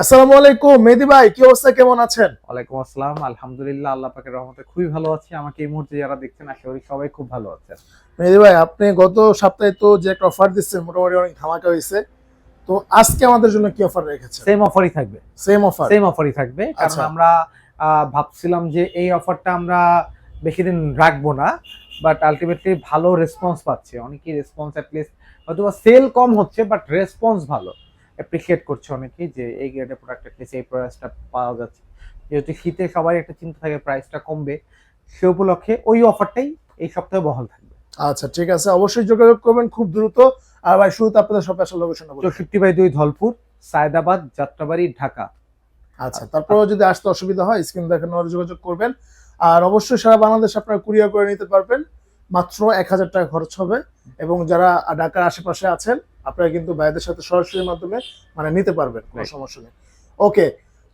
আসসালামু আলাইকুম মেহেদি ভাই কি অবস্থা? কেমন আছেন? ওয়ালাইকুম আসসালাম। আলহামদুলিল্লাহ আল্লাহ পাকের রহমতে খুবই ভালো আছি। আমাকে এই মুহূর্তে যারা দেখছেন আশা করি সবাই খুব ভালো আছেন। মেহেদি ভাই আপনি গত সপ্তাহে তো যে একটা অফার দিচ্ছেন মোটামুটি অনেক ধামাকা হয়েছে। তো আজকে আমাদের জন্য কি অফার রেখেছেন? সেম অফারই থাকবে। সেম অফার সেম অফারই থাকবে। কারণ আচ্ছা। আমরা আহ, ভাবছিলাম যে এই অফারটা আমরা বেশি দিন রাখব না। বাট আলটিমেটলি ভালো রেসপন্স পাচ্ছে। অনেকেই রেসপন্স অ্যাটলিস্ট হয়তো সেল কম হচ্ছে বাট রেসপন্স ভালো। অ্যাপ্রিসিয়েট করছে অনেকেই যে এই গ্রেডের প্রোডাক্ট অ্যাটলিস্ট এই প্রাইসটা পাওয়া যাচ্ছে। যেহেতু শীতে সবাই একটা চিন্তা থাকে প্রাইসটা কমবে সে উপলক্ষে ওই অফারটাই এই সপ্তাহে বহাল থাকবে। আচ্ছা ঠিক আছে। অবশ্যই যোগাযোগ করবেন খুব দ্রুত। আর ভাই শুরুতে আপনাদের সব আসল লোকেশন চৌষট্টি বাই দুই ধলপুর সায়দাবাদ যাত্রাবাড়ি ঢাকা। আচ্ছা তারপরেও যদি আসতে অসুবিধা হয় স্ক্রিন দেখানোর যোগাযোগ করবেন। আর অবশ্যই সারা বাংলাদেশ আপনারা কুরিয়ার করে নিতে পারবেন। মাত্র এক হাজার টাকা খরচ হবে। এবং যারা ঢাকার আশেপাশে আছেন আপনারা কিন্তু ভাইদের সাথে সরাসরি মাধ্যমে মানে নিতে পারবেন কোনো সমস্যা নেই। ওকে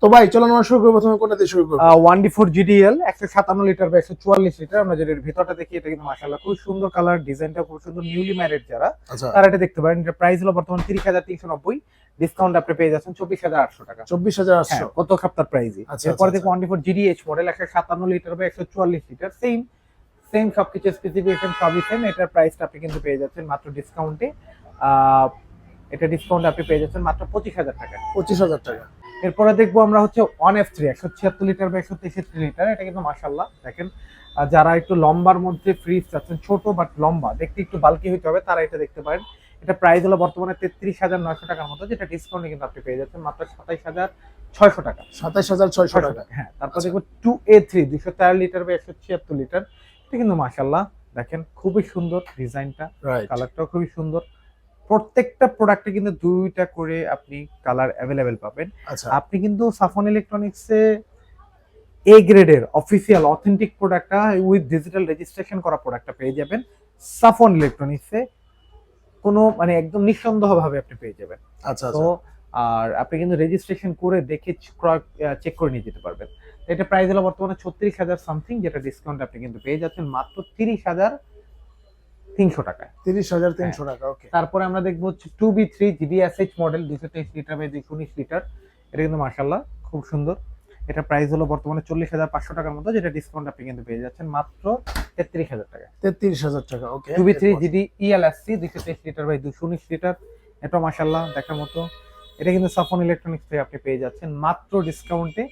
তো ভাই চলো আমরা শুরু করব। প্রথমে কোনটা দিয়ে শুরু করব? ওয়ান ডি ফোর জিডিএল একশো সাতান্ন লিটার বা একশো চুয়াল্লিশ লিটার। আমরা যেটা ভিতরটা দেখি এটা কিন্তু মাসাল্লাহ খুব সুন্দর কালার ডিজাইনটা খুব সুন্দর নিউলি ম্যারিড যারা আচ্ছা। তারা এটা দেখতে পারেন। এটা প্রাইস হলো বর্তমান তিরিশ হাজার তিনশো নব্বই। ডিসকাউন্ট আপনি পেয়ে যাচ্ছেন চব্বিশ হাজার আটশো টাকা। চব্বিশ হাজার হ্যাঁ আটশো কত সপ্তাহ প্রাইসই আচ্ছা, এরপরে আচ্ছা, দেখো one D four G D H model একশো সাতান্ন লিটার বা একশো চুয়াল্লিশ লিটার। সেম সেম সবকিছু স্পেসিফিকেশন সবই সেম এটার প্রাইসটা আপনি কিন্তু পেয়ে যাচ্ছেন মাত্র ডিসকাউন্টে এটা ডিসকাউন্ট আপনি পেয়ে যাচ্ছেন মাত্র পঁচিশ হাজার টাকা। পঁচিশ হাজার টাকা। এরপরে দেখব আমরা হচ্ছে ওয়ান এফ থ্রি একশো ছিয়াত্তর লিটার বা একশো তেষট্টি লিটার এটা কিন্তু মাসাল্লাহ দেখেন। যারা একটু লম্বার মধ্যে ফ্রিজ চাচ্ছেন ছোট বাট লম্বা দেখতে একটু বালকি হতে হবে তারা এটা দেখতে পারেন। এটা প্রাইস হলো বর্তমানে তেত্রিশ হাজার নয়শো টাকার মতো যেটা ডিসকাউন্টে কিন্তু আপনি পেয়ে যাচ্ছেন মাত্র সাতাইশ হাজার ছয়শো টাকা। সাতাইশ হাজার ছয়শো টাকা। হ্যাঁ তারপর। দেখব টু এ থ্রি দুশো তেরো লিটার বা একশো ছিয়াত্তর লিটার এটা কিন্তু মাসাল্লাহ দেখেন খুবই সুন্দর ডিজাইনটা কালারটাও খুবই সুন্দর। প্রত্যেকটা প্রোডাক্টে কিন্তু দুইটা করে আপনি কালার অ্যাভেলেবেল পাবেন। আচ্ছা। আপনি কিন্তু সাফন ইলেকট্রনিক্সে এ গ্রেডের অফিসিয়াল অথেন্টিক প্রোডাক্টটা উইথ ডিজিটাল রেজিস্ট্রেশন করা প্রোডাক্টটা পেয়ে যাবেন। সাফন ইলেকট্রনিক্সে কোনো মানে একদম নিঃসন্দেহভাবে আপনি পেয়ে যাবেন। আচ্ছা তো আচ্ছা। আর আপনি কিন্তু রেজিস্ট্রেশন করে দেখে চেক করে নিয়ে যেতে পারবেন। এটা প্রাইস হলো বর্তমানে ছত্রিশ হাজার সামথিং যেটা ডিসকাউন্ট আপনি কিন্তু পেয়ে যাচ্ছেন। মাত্র তিরিশ হাজার তিনশো টাকায়। তিরিশ হাজার তিনশো টাকা ওকে তারপরে আমরা দেখব হচ্ছে two B three G D S H model দুশো তেইশ লিটার বাই দুশো উনিশ লিটার এটা কিন্তু মার্শাল্লাহ খুব সুন্দর। এটা প্রাইস হলো বর্তমানে চল্লিশ হাজার পাঁচশো টাকার মতো যেটা ডিসকাউন্ট আপনি কিন্তু পেয়ে যাচ্ছেন মাত্র তেত্রিশ হাজার টাকা তেত্রিশ হাজার টাকা okay two B three G D E L S C দুশো তেইশ লিটার বাই দুশো উনিশ লিটার এটা মার্শাল্লাহ দেখার মতো। এটা কিন্তু সাফন ইলেকট্রনিক্স থেকে আপনি পেয়ে যাচ্ছেন মাত্র ডিসকাউন্টে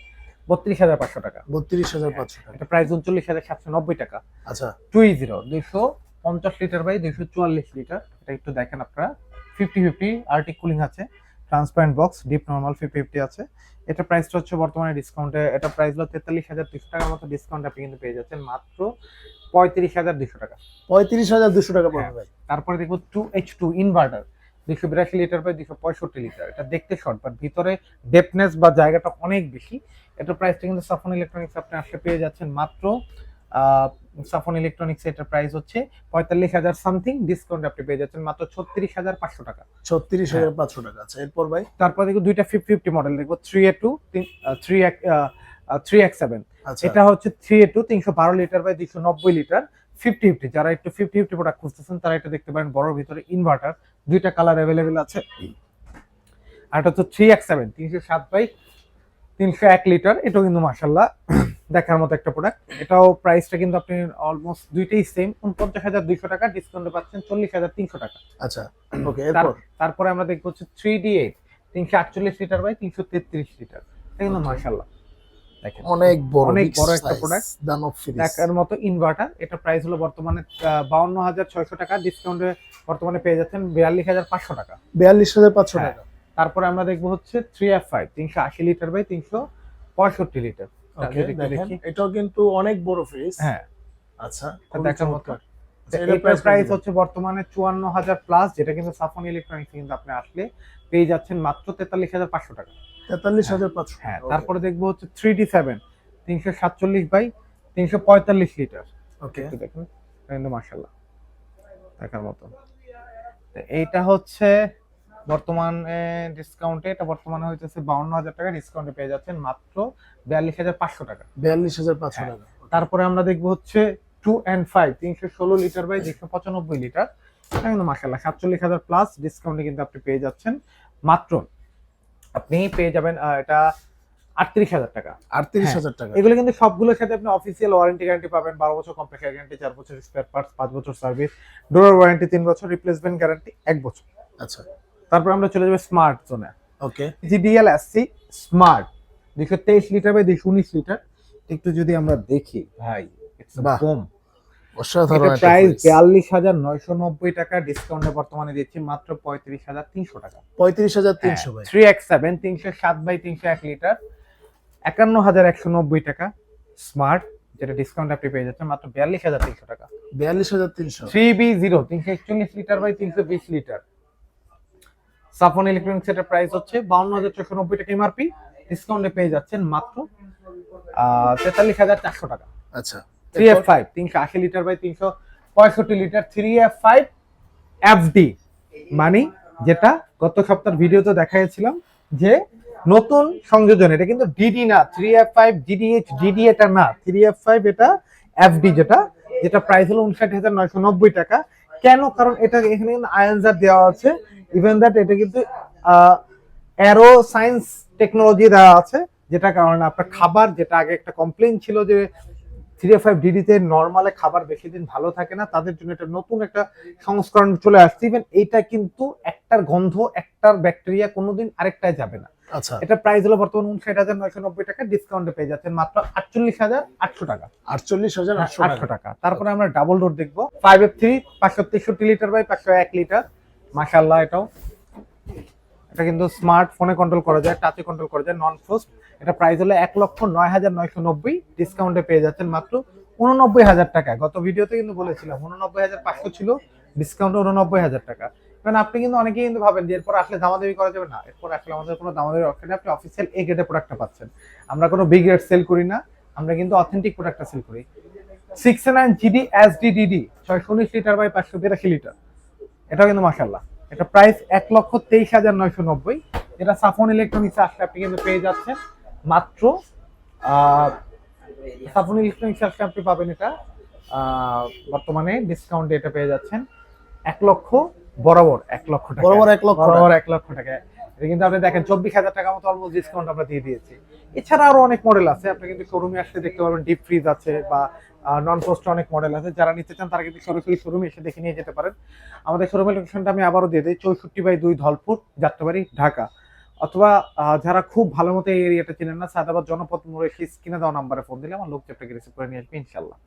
বত্রিশ হাজার পাঁচশো টাকা। বত্রিশ হাজার পাঁচশো টাকা। এটা প্রাইস উনচল্লিশ হাজার সাতশো নব্বই টাকা। আচ্ছা। টুই জিরো দুইশো পঞ্চাশ লিটার বাই দুইশো চুয়াল্লিশ লিটার এটা একটু দেখেন আপনারা। ফিফটি ফিফটি আর্টিক কুলিং আছে। Transparent box deep normal fifty fifty আছে। এটা প্রাইসটা হচ্ছে বর্তমানে ডিসকাউন্টে এটা প্রাইস হলো তেতাল্লিশ হাজার দুশো টাকার মতো ডিসকাউন্ট আপনি কিন্তু পেয়ে যাচ্ছেন মাত্র পঁয়ত্রিশ হাজার দুশো টাকা। পঁয়ত্রিশ হাজার দুশো টাকা পড়বে। হ্যাঁ। ভাই। তারপরে দেখব টু এইচ টু ইনভার্টার দুশো বিরাশি লিটার বাই দুশো পঁয়ষট্টি লিটার এটা দেখতে শর্ট বাট ভিতরে ডেপনেস বা জায়গাটা অনেক বেশি। এটার প্রাইসটা কিন্তু সাফন ইলেকট্রনিক্স আপনি আসলে পেয়ে যাচ্ছেন মাত্র সাফন ইলেকট্রনিক্স এটার প্রাইস হচ্ছে পঁয়তাল্লিশ হাজার সামথিং ডিসকাউন্ট আপনি পেয়ে যাচ্ছেন মাত্র ছত্রিশ হাজার পাঁচশো টাকা। ছত্রিশ হাজার পাঁচশো টাকা আচ্ছা এরপর ভাই তারপর দেখব দুইটা ফিফটি ফিফটি মডেল দেখব থ্রি এ টু থ্রি এক থ্রি এক সেভেন এটা হচ্ছে থ্রি এ টু তিনশো বারো লিটার বাই দুইশো নব্বই লিটার ফিফটি ফিফটি যারা একটু ফিফটি ফিফটি প্রোডাক্ট খুঁজতেছেন তারা এটা দেখতে পারেন বড়র ভিতরে ইনভার্টার দুইটা কালার অ্যাভেলেবেল আছে। আর এটা হচ্ছে থ্রি এক সেভেন তিনশো সাত বাই তিনশো এক লিটার এটাও কিন্তু মাসাল্লাহ দেখার মতো একটা প্রোডাক্ট এটাও প্রাইসটা কিন্তু আপনি অলমোস্ট দুইটাই সেম উনপঞ্চাশ হাজার দুইশো টাকা ডিসকাউন্টে পাচ্ছেন চল্লিশ হাজার তিনশো টাকা। আচ্ছা ওকে তারপরে আমরা দেখব হচ্ছে থ্রি ডি এইট তিনশো আটচল্লিশ লিটার বাই তিনশো তেত্রিশ লিটার। এটা কিন্তু Okay. মাসাল্লাহ দেখেন অনেক বড় অনেক বড় একটা। দানব দেখার মতো ইনভার্টার এটা প্রাইস হলো বর্তমানে বাউন্ন হাজার ছয়শো টাকা ডিসকাউন্টে বর্তমানে পেয়ে যাচ্ছেন বিয়াল্লিশ হাজার পাঁচশো টাকা। বিয়াল্লিশ হাজার পাঁচশো হ্যাঁ। টাকা। তারপরে আমরা দেখব হচ্ছে থ্রি এফ ফাইভ তিনশো আশি লিটার বাই তিনশো পঁয়ষট্টি লিটার। এটাও কিন্তু অনেক বড় ফ্রিজ হ্যাঁ। আচ্ছা দেখার মতো। আচ্ছা, এটার প্রাইস হচ্ছে বর্তমানে চুয়ান্ন হাজার প্লাস যেটা কিন্তু সাফন ইলেকট্রনিক্স কিন্তু আপনি আসলে পেয়ে যাচ্ছেন মাত্র তেতাল্লিশ হাজার পাঁচশো টাকা। তেতাল্লিশ হাজার পাঁচশো। হ্যাঁ তারপরে দেখব হচ্ছে থ্রি ডি সেভেন তিনশো সাতচল্লিশ বাই তিনশো পঁয়তাল্লিশ লিটার ওকে দেখুন। কিন্তু মার্শাল্লাহ দেখার মতো। এইটা হচ্ছে বর্তমানে ডিসকাউন্টে এটা বর্তমানে হইতেছে বাউন্ন হাজার টাকা ডিসকাউন্টে পেয়ে যাচ্ছেন মাত্র বিয়াল্লিশ হাজার পাঁচশো টাকা। বিয়াল্লিশ হাজার পাঁচশো হ্যাঁ। টাকা। তারপরে আমরা দেখব হচ্ছে টু অ্যান্ড ফাইভ তিনশো ষোলো লিটার বাই দুশো পঁচানব্বই লিটার কিন্তু মার্শাল্লাহ সাতচল্লিশ হাজার প্লাস ডিসকাউন্টে কিন্তু আপনি পেয়ে যাচ্ছেন মাত্র। আপনি পেয়ে যাবেন এটা আটত্রিশ হাজার টাকা। আটত্রিশ হ্যাঁ। হাজার টাকা। এগুলো কিন্তু সবগুলোর সাথে আপনি অফিসিয়াল ওয়ারেন্টি গ্যারান্টি পাবেন বারো বছর কম্প্রেসার গ্যারান্টি চার বছর স্পেয়ার পার্টস পাঁচ বছর সার্ভিস ডোর ওয়ারেন্টি তিন বছর রিপ্লেসমেন্ট গ্যারান্টি এক বছর। আচ্ছা। তারপর আমরা চলে যাব স্মার্ট জোনে ওকে জিডিএল এসসি স্মার্ট দুইশো তেইশ লিটার বাই দুইশো উনিশ লিটার একটু যদি আমরা দেখি ভাই কম অসাধারণ প্রাইস বিয়াল্লিশ হাজার নয়শো নব্বই টাকা ডিসকাউন্টে বর্তমানে দিচ্ছি মাত্র পঁয়ত্রিশ হাজার তিনশো টাকা। পঁয়ত্রিশ হাজার তিনশো থ্রি এক্স সেভেন তিনশো সাত বাই তিনশো এক লিটার একান্ন হাজার একশো নব্বই টাকা স্মার্ট যেটা ডিসকাউন্ট আপনি পেয়ে যাচ্ছেন মাত্র বিয়াল্লিশ হাজার তিনশো টাকা। বিয়াল্লিশ হাজার তিনশো। থ্রি বি জিরো তিনশো একচল্লিশ লিটার বাই তিনশো বিশ লিটার সাফন ইলেকট্রনিক্স এর প্রাইস হচ্ছে বাউন্ন হাজার ছশো নব্বই টাকা এমআরপি ডিসকাউন্টে পেয়ে যাচ্ছেন মাত্র তেতাল্লিশ হাজার চারশো টাকা। আচ্ছা। থ্রি এফ ফাইভ তিনশো আশি লিটার বাই তিনশো পঁয়ষট্টি litre three F five F D মানে যেটা গত সপ্তাহের ভিডিওতে দেখাইছিলাম যে নতুন সংযোজন এটা কিন্তু ডিডি না three F five D D H D D এটা না থ্রি এফ ফাইভ এটা এফডি যেটা যেটা প্রাইস হলো উনষাট হাজার নয়শো নব্বই টাকা। কেন? কারণ এটা এখানে আয়ানজার দেওয়া আছে ইভেন দ্যাট এটা কিন্তু অ্যারো সায়েন্স টেকনোলজি দেওয়া আছে যেটা কারণে আপনার খাবার যেটা আগে একটা কমপ্লেন ছিল যে থ্রি ফাইভ ডিডিতে নর্মালে খাবার বেশি দিন ভালো থাকে না তাদের জন্য একটা নতুন একটা সংস্করণ চলে আসছে। ইভেন এইটা কিন্তু একটার গন্ধ একটার ব্যাকটেরিয়া কোনোদিন আরেকটায় যাবে না। আচ্ছা। এটা প্রাইস হলো বর্তমান উনষাট হাজার নয়শো নব্বই টাকা ডিসকাউন্টে পেয়ে যাচ্ছেন মাত্র আটচল্লিশ হাজার আটশো টাকা। আটচল্লিশ হাজার আটশো আটশো টাকা। টাকা। তারপরে আমরা ডাবল ডোর দেখব। ফাইভ এফ থ্রি পাঁচশো তেষট্টি লিটার বাই পাঁচশো এক লিটার মাসাল্লাহ এটাও। এটা কিন্তু স্মার্ট ফোনে কন্ট্রোল করা যায় টাচে কন্ট্রোল করা যায় নন ফোস্ট এটা প্রাইস হলো এক লক্ষ নয় হাজার নয়শো নব্বই। ডিসকাউন্টে পেয়ে যাচ্ছেন মাত্র উননব্বই হাজার টাকা। গত ভিডিওতে কিন্তু বলেছিলাম উননব্বই হাজার পাঁচশো ছিল ডিসকাউন্ট উননব্বই হাজার টাকা। মানে আপনি কিন্তু অনেকেই কিন্তু ভাবেন যে এরপর আসলে দামাদামি করা যাবে না। এরপর আসলে আমাদের কোনো দামাদামি অপশন আপনি অফিসিয়াল এ গ্রেডের প্রোডাক্টটা পাচ্ছেন। আমরা কোনো বিগ রেট সেল করি না, আমরা কিন্তু অথেন্টিক প্রোডাক্টটা সেল করি। Six nine G D S D D D ছয়শো উনিশ লিটার বাই পাঁচশো বিরাশি লিটার এটাও কিন্তু মাসাল্লাহ এটা প্রাইস এক লক্ষ তেইশ হাজার নয়শো নব্বই। এটা সাফন ইলেকট্রনিক্স আসলে আপনি কিন্তু পেয়ে যাচ্ছেন। মাত্র সাফোন ইলেকট্রনিক্স আসলে আপনি পাবেন এটা বর্তমানে ডিসকাউন্টে এটা পেয়ে যাচ্ছেন। এক লক্ষ বরাবর এক লক্ষ টাকা। বরাবর এক লক্ষ। বরাবর এক লক্ষ টাকা। কিন্তু আপনি দেখেন, চব্বিশ হাজার টাকা মতো অলমোস্ট ডিসকাউন্ট আমরা দিয়ে দিয়েছি। এছাড়া আরও অনেক মডেল আছে, আপনি কিন্তু শোরুমে আসলে দেখতে পারবেন ডিপ ফ্রিজ আছে বা নন পোস্ট অনেক মডেল আছে। যারা নিতে চান, তারা কিন্তু সরাসরি শোরুমে এসে দেখে নিয়ে যেতে পারেন। আমাদের শোরুমের লোকেশনটা আমি আবারও দিয়ে দিই, চৌষট্টি বাই দুই ধলপুর, যাত্রাবাড়ি, ঢাকা। অথবা যারা খুব ভালো মতো এই এরিয়াটা চেনেন না, সাদাবাদ জনপথ মোড়ে স্ক্রিনে দেওয়া নাম্বারে ফোন দিলে আমার লোক আপনাকে রিসিভ করে নিয়ে আসবে ইনশাল্লাহ